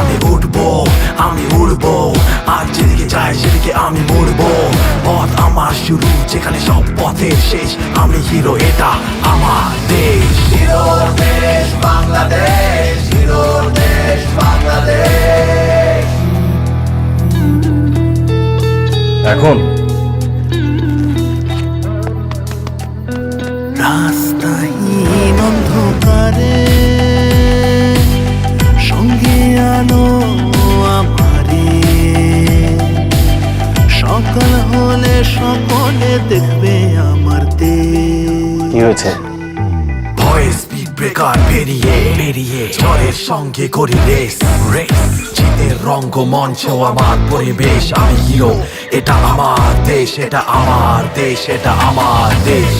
আমি উঠব আমি উড়বো। আর যেদিকে যাই সেদিকে আমি মরব। পথ আমার শুরু যেখানে সব পথের শেষ। আমি হিরো এটা আমার দেশ। হিরো দেশ বাংলাদেশ। হিরো দেশ বাংলাদেশ। এখন রাস্তা হলে সকলে দেখবে আমার দেশ। কি হয়েছে? ভয়ে স্পিড ব্রেকার পেরিয়ে পেরিয়ে ঝড়ের সঙ্গে করি রেস। রেস জিতের রঙ্গ মঞ্চ আমার পরিবেশ আমি হিরো এটা আমার দেশ এটা আমার দেশ এটা আমার দেশ।